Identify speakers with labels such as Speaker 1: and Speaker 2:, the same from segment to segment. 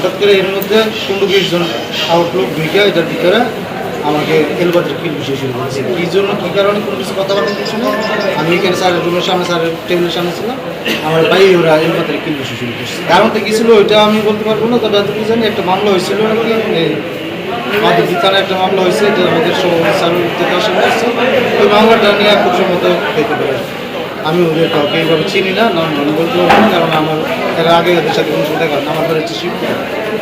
Speaker 1: হঠাৎ করে এর মধ্যে পনেরো বিশ জন আউটলুক ঢুকে এটার ভিতরে আমাকে এলবাদের কিল বিষয় শুরু করেছে। কী জন্য, কী কারণে, কোনো কিছু কথা বলার কিছু না আমি এখানে স্যারের রুমের সামনে, স্যারের টেবিলের সামনে ছিলাম। আমার ভাই ওরা এলবাদের কিল বিষয় শুরু করছে। কারণটা কী ছিল, ওইটা আমি বলতে পারব না, তবে এত কি জানি, একটা মামলা হয়েছিল নাকি আমাদের একটা মামলা হয়েছে, এটা আমাদের স্যারের থেকে আসা হয়েছে। ওই মামলাটা নিয়ে খুব সম্মত হতে পারে আমি ওদের কাউকে এইভাবে চিনি না নাম বলতে পারব কারণ আমার এর আগে ওদের সাথে কোনো সাথে দেখা আমার হচ্ছে শিবপুর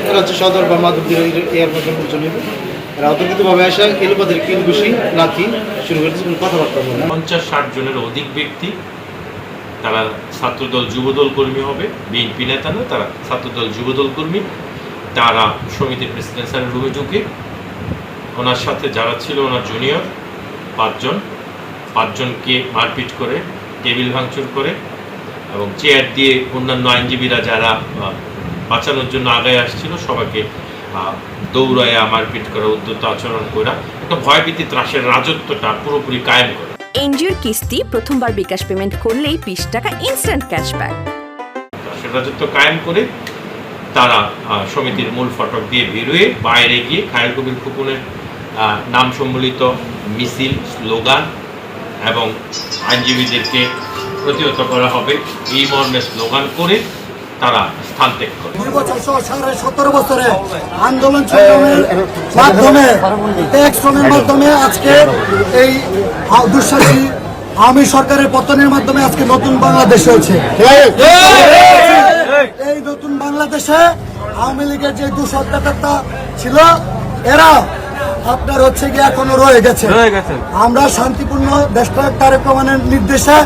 Speaker 1: এরা হচ্ছে সদর বা মাধবদীর এয়ারপোর্টের লোকজন এরা অতর্কিতভাবে আসা। এলোপাদের কিল ঘুষি, লাথি শুরু করেছে। কোনো কথাবার্তা বলে
Speaker 2: পঞ্চাশ ষাট জনের অধিক ব্যক্তি, তারা ছাত্রদল যুবদল কর্মী হবে। বিএনপি নেতা না, তারা ছাত্রদল যুবদল কর্মী। তারা সমিতির প্রেসিডেন্ট স্যারের রুমে ঢুকে ওনার সাথে যারা ছিল, ওনার জুনিয়র পাঁচজন। পাঁচজনকে মারপিট করে, টেবিল ভাঙচুর করে এবং চেয়ার দিয়ে অন্যান্য আইনজীবীরা যারা বাঁচানোর জন্য আগে আসছিল সবাইকে দৌড়ায় দৌড়ায়া মারপিট করা উদ্যত আচরণ করা একটা ভয়ভীতি ত্রাসের রাজত্বটা পুরোপুরি কায়েম করে।
Speaker 3: এনজিওর কিস্তি প্রথমবার বিকাশ পেমেন্ট করলেই বিশ টাকা ইনস্ট্যান্ট ক্যাশব্যাক
Speaker 2: ত্রাসের রাজত্ব কায়েম করে তারা সমিতির মূল ফটক দিয়ে বেরোয়ে বাইরে গিয়ে খায়ের কবির খুকুনের আহ, নাম সম্বলিত মিছিল স্লোগান এবং আইনজীবীদেরকে প্রতিহত করা হবে। এই মর্মে স্লোগান করে তারা স্থান ত্যাগ করে।
Speaker 4: দুই বছর সহ সাড়ে সতেরো বছরে আন্দোলন সংগ্রামের মাধ্যমে ত্যাগ শ্রমের মাধ্যমে আজকে এই আওয়ামী সরকারের পতনের মাধ্যমে আজকে নতুন বাংলাদেশ হয়েছে। এই নতুন বাংলাদেশে আওয়ামী লীগের যে দুঃসত্তাটা ছিল এরা আপনার হচ্ছে গিয়ে এখনও রয়ে গেছে। আমরা শান্তিপূর্ণ দেশটা তারেক রহমানের নির্দেশে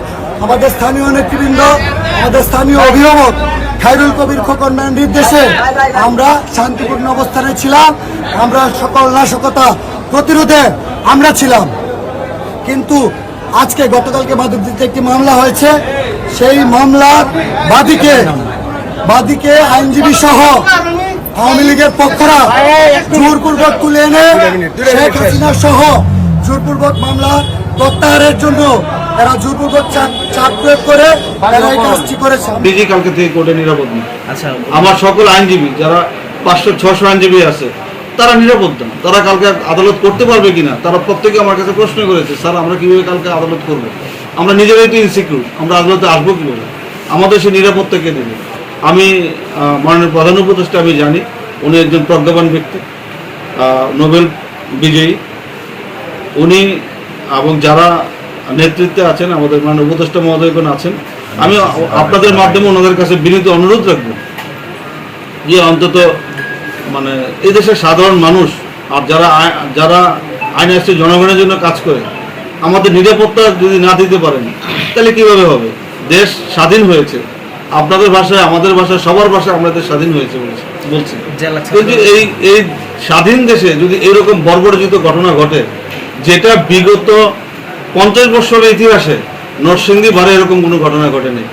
Speaker 4: আমাদের স্থানীয় নেতৃবৃন্দ আমাদের স্থানীয় অভিভাবক খাইরুল কবির খোকনের নির্দেশে আমরা শান্তিপূর্ণ অবস্থানে ছিলাম আমরা সকল নাশকতা প্রতিরোধে আমরা ছিলাম। কিন্তু আজকে গতকালকে মাধবদীতে একটি মামলা হয়েছে সেই মামলার বাদীকে বাদীকে আইনজীবী সহ আওয়ামী লীগের পক্ষরা জোরপূর্বক তুলে এনে শেখ হাসিনা সহ জোরপূর্বক মামলা প্রত্যাহারের জন্য এরা জোরপূর্বক চাপ প্রয়োগ করে এরা এই কাজটি করেছে।
Speaker 1: ডিজি কালকে থেকে কোর্টে নিরাপদ নেই আমার সকল আইনজীবী যারা পাঁচশো ছশো আইনজীবী আছে তারা নিরাপদ না। তারা কালকে আদালত করতে পারবে কিনা তারা প্রত্যেকে আমার কাছে প্রশ্ন করেছে স্যার আমরা কীভাবে কালকে আদালত করব? আমরা নিজেরাই তো ইনসিকিউর আমরা আদালতে আসব কীভাবে? আমাদের সে নিরাপত্তা কে দেবে? আমি মাননীয় প্রধান উপদেষ্টা আমি জানি উনি একজন প্রজ্ঞাবান ব্যক্তি নোবেল বিজয়ী। উনি এবং যারা নেতৃত্বে আছেন আমাদের মানে উপদেষ্টা মহোদয়গণ আছেন। আমি আপনাদের মাধ্যমে ওনাদের কাছে বিনীত অনুরোধ রাখব যে অন্তত মানে এই দেশের সাধারণ মানুষ আর যারা যারা আইন আসছে জনগণের জন্য কাজ করে আমাদের নিরাপত্তা যদি না দিতে পারেন তাহলে কীভাবে হবে? দেশ স্বাধীন হয়েছে। আপনাদের ভাষায় আমাদের ভাষায় সবার ভাষায় আমাদের স্বাধীন হয়েছে বলছি। বলছি কিন্তু এই এই স্বাধীন দেশে যদি এরকম বর্বরচিত ঘটনা ঘটে যেটা বিগত পঞ্চাশ বছরের ইতিহাসে নরসিংদী বারে এরকম কোনো ঘটনা ঘটেনি।